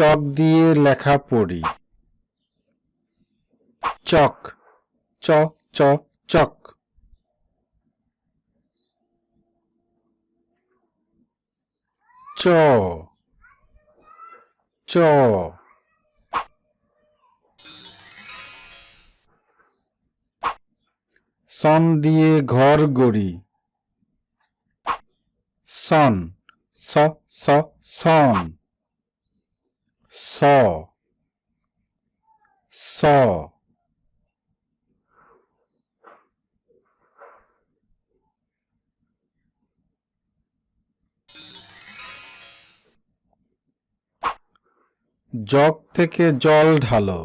চক দিয়ে লেখা পড়ি। চক, চ চ, চক। চ চ। সন দিয়ে ঘর গড়ি। সন, স স, সন। স স জগ থেকে জল ঢালো।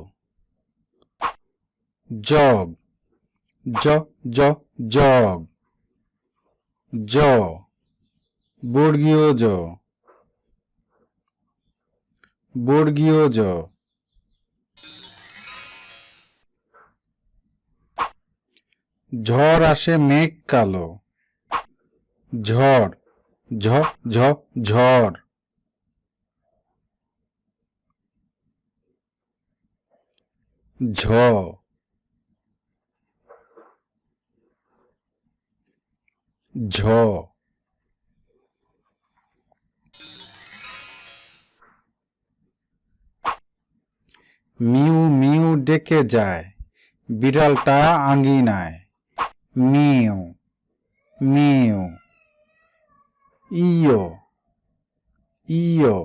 জগ। জ জ জগ। জ। বর্গীয় জ। বর্গীয় জ। ঝড় আসে মেঘ কালো। ঝড় ঝ ঝ ঝড়। ঝ। ঝ। মিউ মিউ ডেকে যায়। বিড়ালটা আঙ্গিনায় মিউ মিউ ইয়ো ইয়ো।